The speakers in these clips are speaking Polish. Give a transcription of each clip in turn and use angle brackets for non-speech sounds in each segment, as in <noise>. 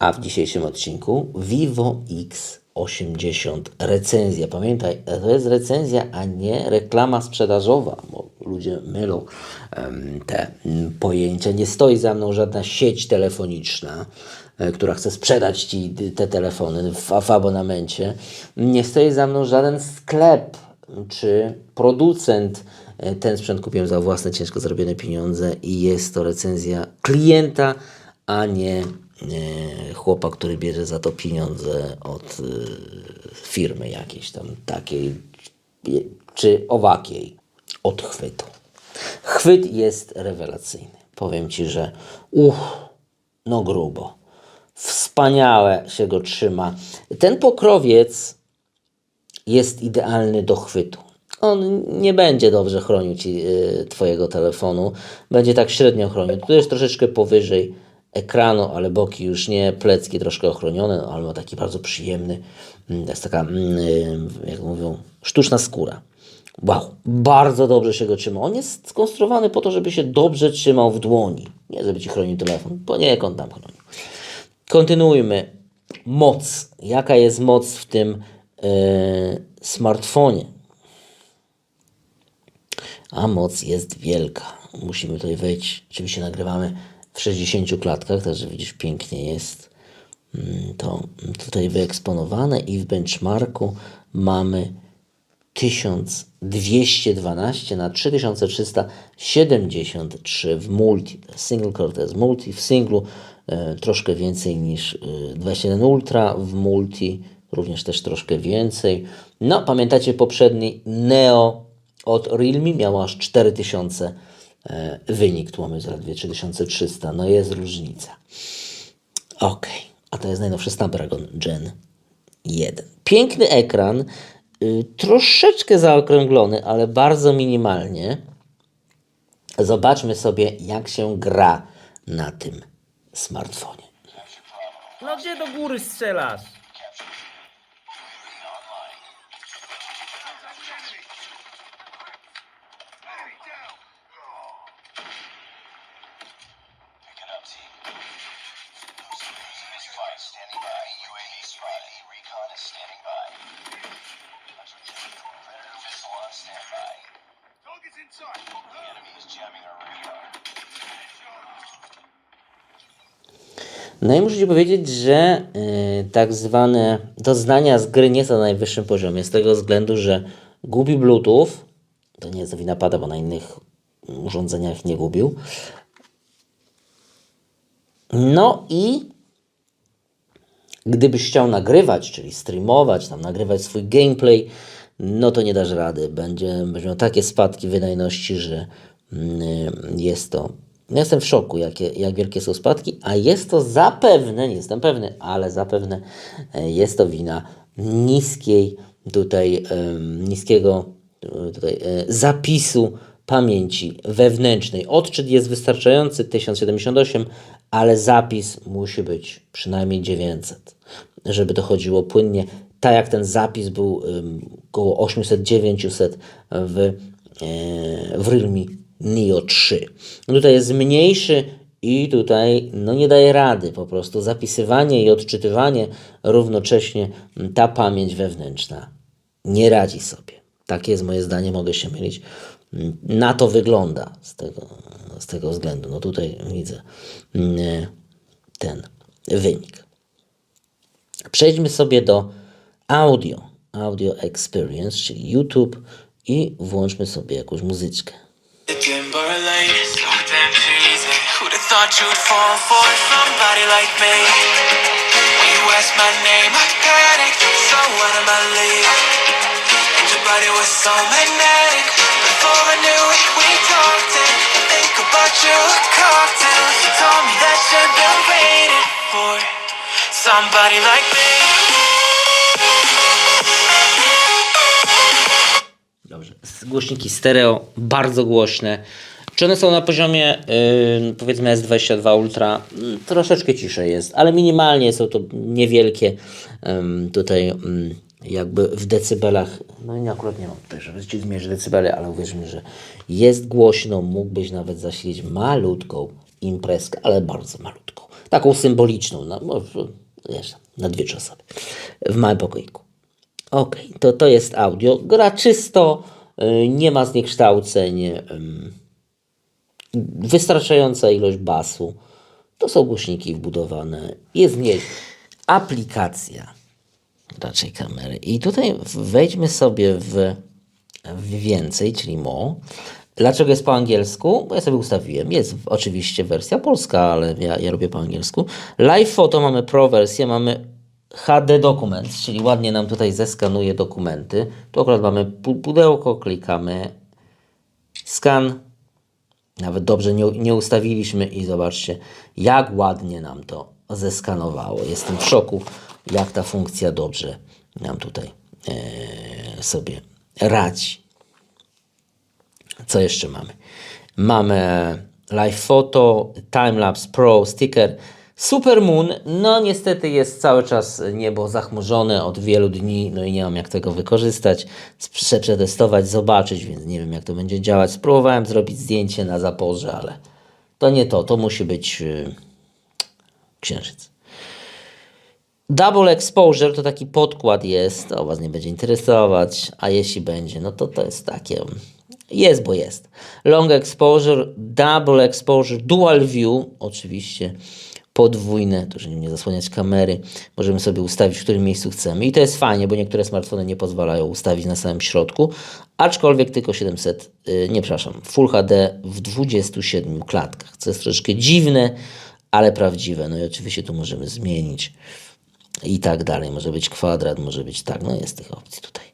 A w dzisiejszym odcinku Vivo X80 recenzja. Pamiętaj, to jest recenzja, a nie reklama sprzedażowa, bo ludzie mylą te mm, pojęcia. Nie stoi za mną żadna sieć telefoniczna, e, która chce sprzedać Ci te telefony w, w abonamencie. Nie stoi za mną żaden sklep czy producent. E, Ten sprzęt kupiłem za własne ciężko zarobione pieniądze i jest to recenzja klienta, a nie chłopa, który bierze za to pieniądze od e, firmy jakiejś tam takiej je- czy owakiej od chwytu. Chwyt jest rewelacyjny. Powiem Ci, że uch, no grubo. Wspaniałe się go trzyma. Ten pokrowiec jest idealny do chwytu. On nie będzie dobrze chronił ci y, Twojego telefonu, będzie tak średnio chronił. Tu jest troszeczkę powyżej ekranu, ale boki już nie, plecki troszkę ochronione, no, ale ma taki bardzo przyjemny, mm, to jest taka, mm, y, jak mówią, sztuczna skóra. Wow, bardzo dobrze się go trzyma. On jest skonstruowany po to, żeby się dobrze trzymał w dłoni, nie żeby Ci chronił telefon, poniekąd tam chronił. Kontynuujmy. Moc. Jaka jest moc w tym e, smartfonie? A moc jest wielka. Musimy tutaj wejść. Oczywiście nagrywamy w 60 klatkach, także widzisz, pięknie jest mm, to tutaj wyeksponowane i w benchmarku mamy 1212 na 3373 w multi. Single core to jest multi. W singlu e, troszkę więcej niż e, 21 Ultra, w multi również też troszkę więcej. No, pamiętacie poprzedni Neo od Realme miał aż 4000 e, wynik. Tu mamy zaledwie 3300. No jest różnica. Ok, a to jest najnowszy Snapdragon Gen 1. Piękny ekran, y, troszeczkę zaokrąglony, ale bardzo minimalnie. Zobaczmy sobie, jak się gra na tym smartfonie. No gdzie do góry strzelasz? Standing by. Hunter killed. Predator missile on standby. Target's inside. The enemy is jamming our radar. No i muszę Ci powiedzieć, że y, tak zwane doznania z gry nie są na najwyższym poziomie, z tego względu, że gubi Bluetooth, to nie jest wina pada, bo na innych urządzeniach nie gubił. No i gdybyś chciał nagrywać, czyli streamować, tam nagrywać swój gameplay, no to nie dasz rady. Będzie, będzie miał takie spadki wydajności, że mm, jest to. Ja jestem w szoku, jakie, jak wielkie są spadki, a jest to zapewne, nie jestem pewny, ale zapewne e, jest to wina niskiej tutaj, niskiego tutaj, e, zapisu pamięci wewnętrznej. Odczyt jest wystarczający 1078, ale zapis musi być przynajmniej 900, żeby to chodziło płynnie. Tak jak ten zapis był około 800-900 w, e, w Realme Neo 3. No Tutaj jest mniejszy i tutaj no nie daje rady po prostu zapisywanie i odczytywanie równocześnie ta pamięć wewnętrzna nie radzi sobie. Takie jest moje zdanie, mogę się mylić. Na to wygląda z tego, z tego względu. No tutaj widzę mm, ten wynik. Przejdźmy sobie do audio, audio experience, czyli YouTube i włączmy sobie jakąś muzyczkę. Somebody like me? Dobrze. Głośniki stereo, bardzo głośne. Czy one są na poziomie yy, powiedzmy S22 Ultra? Mm, Troszeczkę ciszej jest, ale minimalnie są to niewielkie ym, tutaj ym, jakby w decybelach. No i akurat nie mam tutaj, żeby ci zmierzyć decybele, ale uwierz mi, że jest głośno. Mógłbyś nawet zasilić malutką imprezkę, ale bardzo malutką. Taką symboliczną, no, może, wiesz, na dwie trzy osoby. W małym pokoiku. Ok, to, to jest audio. Gra czysto, y, nie ma zniekształceń, ym, wystarczająca ilość basu. To są głośniki wbudowane. Jest nie aplikacja raczej kamery. I tutaj wejdźmy sobie w, w więcej, czyli mo. Dlaczego jest po angielsku? Bo ja sobie ustawiłem. Jest oczywiście wersja polska, ale ja, ja robię po angielsku. Live Photo mamy Pro wersję, mamy HD dokument, czyli ładnie nam tutaj zeskanuje dokumenty. Tu akurat mamy pu- pudełko, klikamy skan. Nawet dobrze nie, nie ustawiliśmy i zobaczcie, jak ładnie nam to zeskanowało. Jestem w szoku, jak ta funkcja dobrze nam tutaj e, sobie radzi. Co jeszcze mamy? Mamy Live Photo, Timelapse Pro, Sticker, Supermoon. No niestety jest cały czas niebo zachmurzone od wielu dni, no i nie mam jak tego wykorzystać, przetestować, zobaczyć, więc nie wiem jak to będzie działać. Spróbowałem zrobić zdjęcie na zaporze, ale to nie to, to musi być yy, księżyc. Double exposure to taki podkład jest, to Was nie będzie interesować, a jeśli będzie, no to to jest takie, jest bo jest. Long exposure, double exposure, dual view, oczywiście podwójne, to żeby nie zasłaniać kamery, możemy sobie ustawić w którym miejscu chcemy i to jest fajnie, bo niektóre smartfony nie pozwalają ustawić na samym środku, aczkolwiek tylko 700, yy, nie przepraszam, Full HD w 27 klatkach, co jest troszeczkę dziwne, ale prawdziwe, no i oczywiście tu możemy zmienić i tak dalej. Może być kwadrat, może być tak. No jest tych opcji tutaj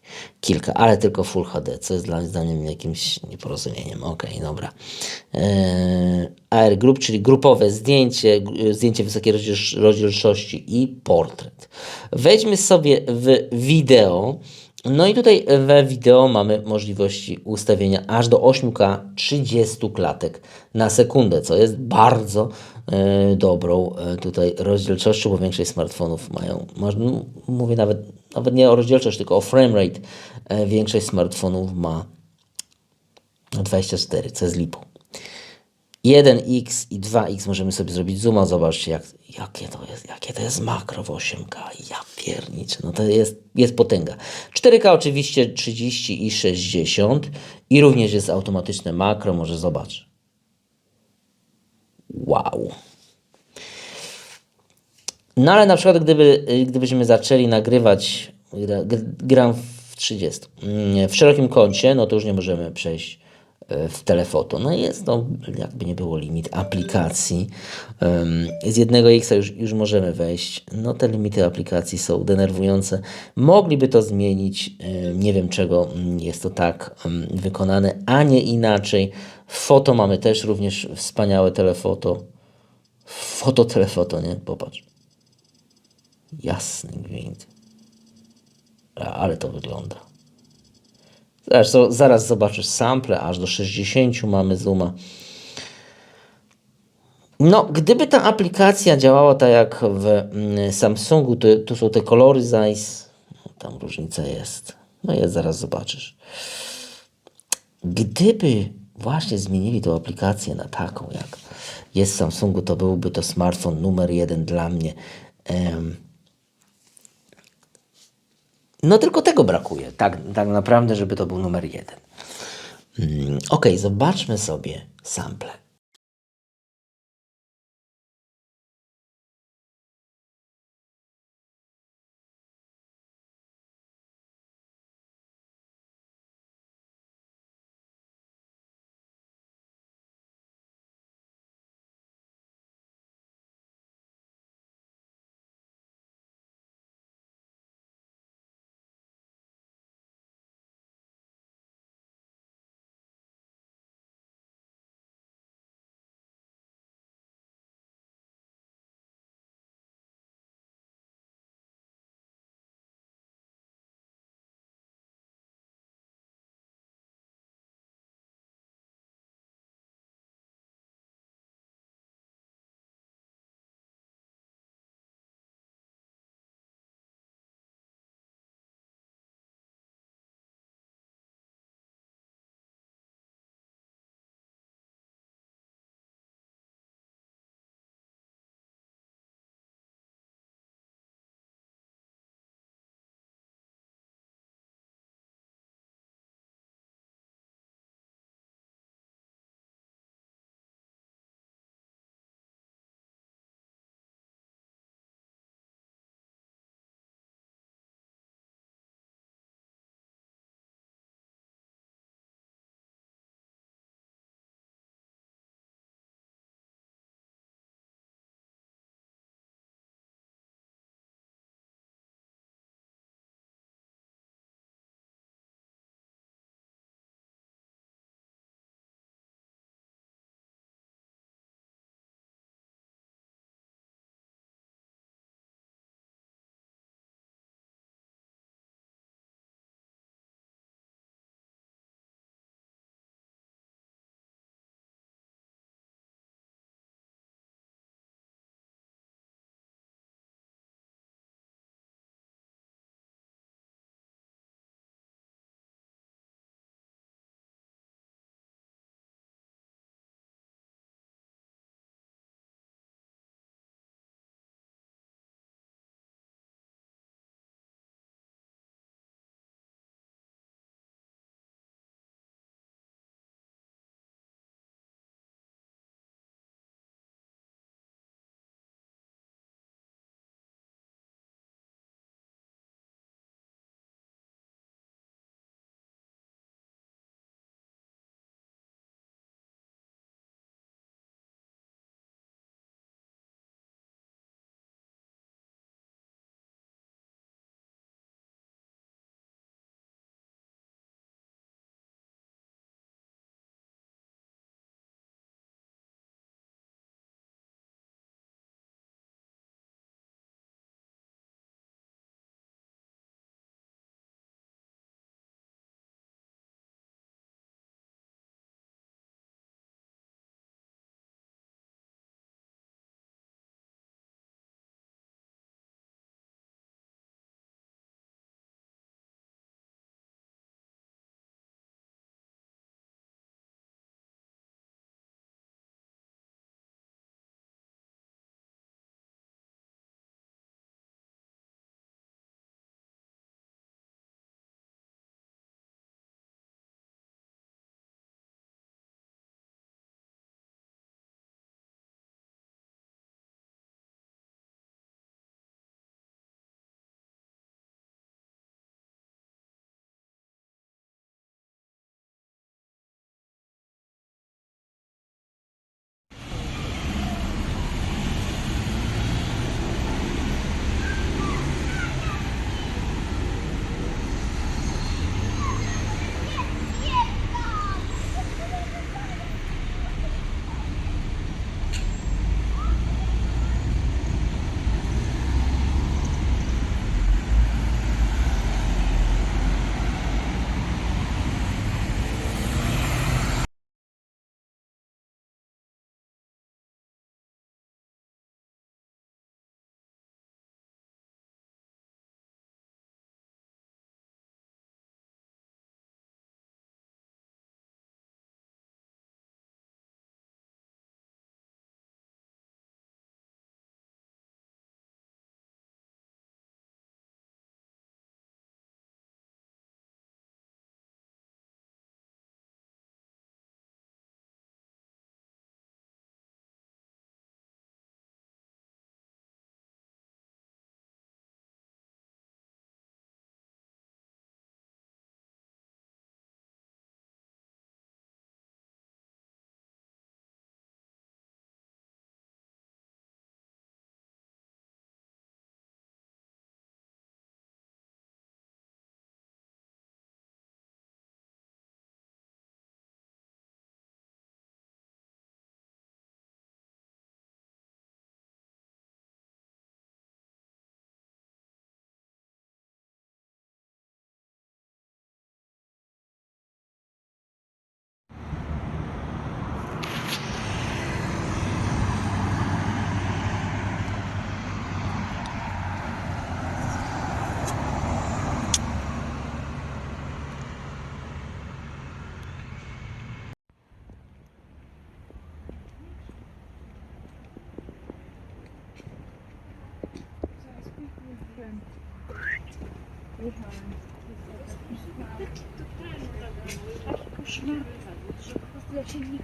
kilka, ale tylko Full HD, co jest dla mnie zdaniem jakimś nieporozumieniem. Okej, dobra. Eee, AR Group, czyli grupowe zdjęcie, zdjęcie wysokiej rozdzielcz- rozdzielczości i portret. Wejdźmy sobie w wideo. No i tutaj we wideo mamy możliwości ustawienia aż do 8K 30 klatek na sekundę, co jest bardzo dobrą e, tutaj rozdzielczością, bo większość smartfonów mają, no, mówię nawet, nawet nie o rozdzielczość, tylko o frame rate. E, większość smartfonów ma 24, co jest lipą. 1x i 2x możemy sobie zrobić zooma. Zobaczcie, jak, jakie, to jest, jakie to jest makro w 8K. Ja pierniczę, no to jest, jest potęga. 4K oczywiście 30 i 60 i również jest automatyczne makro, może zobacz. Wow. No ale na przykład gdyby, gdybyśmy zaczęli nagrywać, gra- gr- gram w 30, mm, w szerokim kącie, no to już nie możemy przejść w telefoto. No jest to, jakby nie było limit aplikacji. Z jednego X już, już możemy wejść. No te limity aplikacji są denerwujące. Mogliby to zmienić. e, Nie wiem czego mm, jest to tak wykonane, a nie inaczej. Foto mamy też również wspaniałe telefoto. Foto, telefoto, nie? Popatrz. Jasny gwint. Ale to wygląda. Zresztą zaraz zobaczysz sample, aż do 60 mamy zooma. No, gdyby ta aplikacja działała tak jak w mm, Samsungu, to, to są te kolory Zeiss. Tam różnica jest. No jest, zaraz zobaczysz. Gdyby właśnie zmienili tą aplikację na taką, jak jest w Samsungu, to byłby to smartfon numer jeden dla mnie. Em, no tylko tego brakuje, tak, tak naprawdę, żeby to był numer jeden. Mm, ok, zobaczmy sobie sample.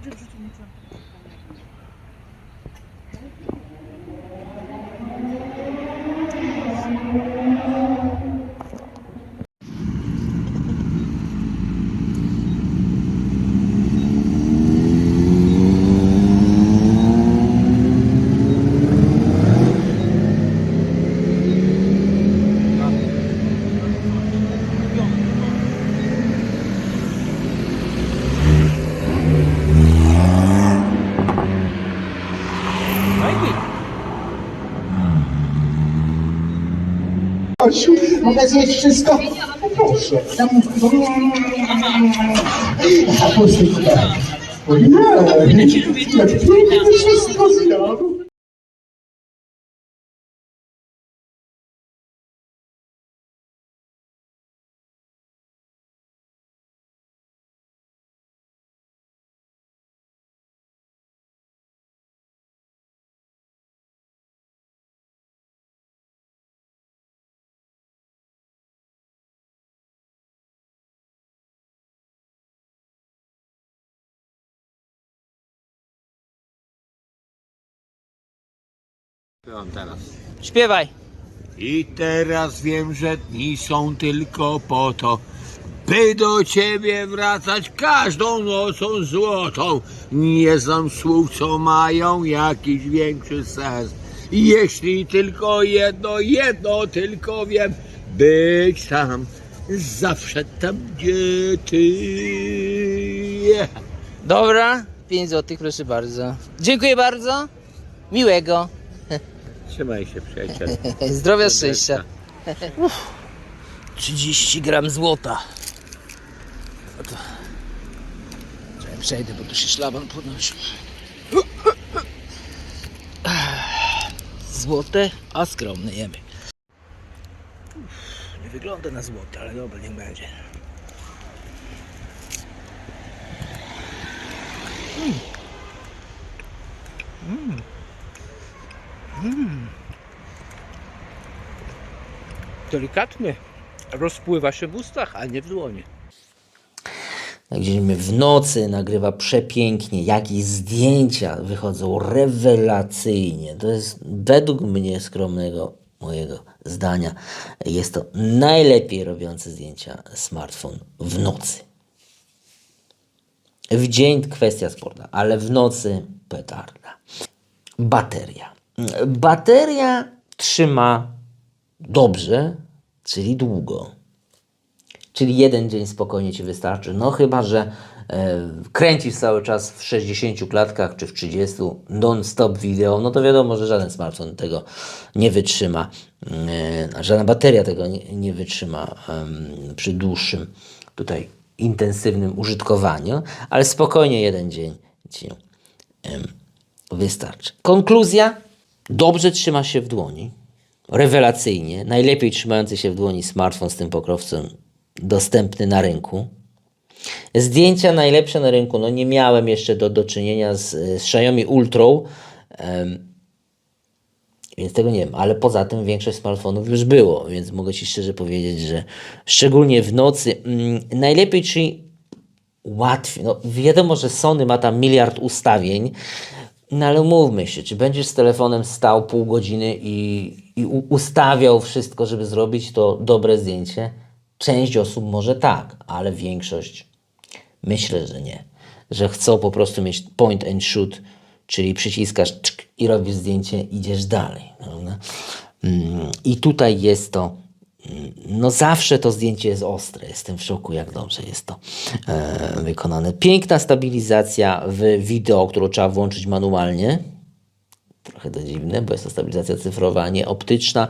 Ja się nigdy w życiu mogę zjeść wszystko? Proszę. A pusty tutaj. O nie, jak pięknie wszystko zjadł. Śpiewaj. I teraz wiem, że dni są tylko po to, by do ciebie wracać każdą nocą złotą. Nie znam słów, co mają jakiś większy sens. Jeśli tylko jedno, jedno tylko wiem, być tam, zawsze tam, gdzie ty. Dobra, 5 złotych, proszę bardzo. Dziękuję bardzo. Miłego. Trzymaj się, przyjaciel. <laughs> Zdrowia, szczęścia. 30 gram złota. No to... Czekaj, przejdę, bo tu się szlaban podnosi. Złote, a skromne jemy. Nie wygląda na złote, ale dobra, niech będzie. Delikatny. Rozpływa się w ustach, a nie w dłoni. Widzimy w nocy nagrywa przepięknie, jakieś zdjęcia wychodzą rewelacyjnie. To jest według mnie skromnego mojego zdania jest to najlepiej robiący zdjęcia smartfon w nocy. W dzień kwestia sporta, ale w nocy petarda. Bateria. Bateria trzyma dobrze, czyli długo. Czyli jeden dzień spokojnie Ci wystarczy. No chyba, że e, kręcisz cały czas w 60 klatkach czy w 30 non-stop wideo, no to wiadomo, że żaden smartfon tego nie wytrzyma. E, żadna bateria tego nie, nie wytrzyma przy dłuższym tutaj intensywnym użytkowaniu, ale spokojnie jeden dzień Ci wystarczy. Konkluzja. Dobrze trzyma się w dłoni. Rewelacyjnie. Najlepiej trzymający się w dłoni smartfon z tym pokrowcem dostępny na rynku. Zdjęcia najlepsze na rynku. No nie miałem jeszcze do, do czynienia z, z Xiaomi Ultra, em, więc tego nie wiem, ale poza tym większość smartfonów już było, więc mogę Ci szczerze powiedzieć, że szczególnie w nocy mm, najlepiej, czyli łatwiej. No, wiadomo, że Sony ma tam miliard ustawień, no ale mówmy się, czy będziesz z telefonem stał pół godziny i, i ustawiał wszystko, żeby zrobić to dobre zdjęcie? Część osób może tak, ale większość myślę, że nie. Że chcą po prostu mieć point and shoot, czyli przyciskasz i robisz zdjęcie, idziesz dalej. Prawda? Mm, I tutaj jest to no zawsze to zdjęcie jest ostre. Jestem w szoku, jak dobrze jest to e, wykonane. Piękna stabilizacja w wideo, którą trzeba włączyć manualnie. Trochę to dziwne, bo jest to stabilizacja cyfrowa, a nie optyczna.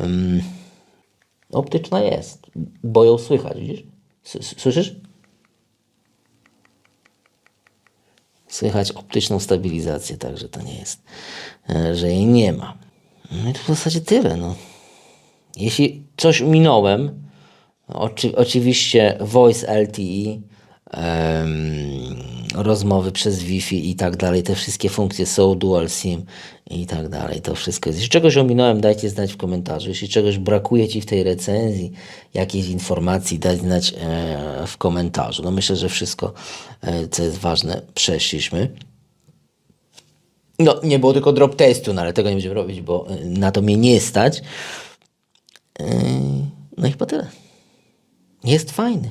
Ym, optyczna jest, bo ją słychać, widzisz? Słyszysz? Słychać optyczną stabilizację, także to nie jest, e, że jej nie ma. No i to w zasadzie tyle. No. Jeśli coś minąłem, oczy, oczywiście Voice LTE, rozmowy przez Wi-Fi i tak dalej. Te wszystkie funkcje są dual SIM i tak dalej. To wszystko. Jeśli czegoś ominąłem, dajcie znać w komentarzu. Jeśli czegoś brakuje Ci w tej recenzji, jakiejś informacji, daj znać e, w komentarzu. No myślę, że wszystko, e, co jest ważne, przeszliśmy. No, nie było tylko drop testu, no ale tego nie będziemy robić, bo e, na to mnie nie stać. E, No i chyba tyle. Jest fajny.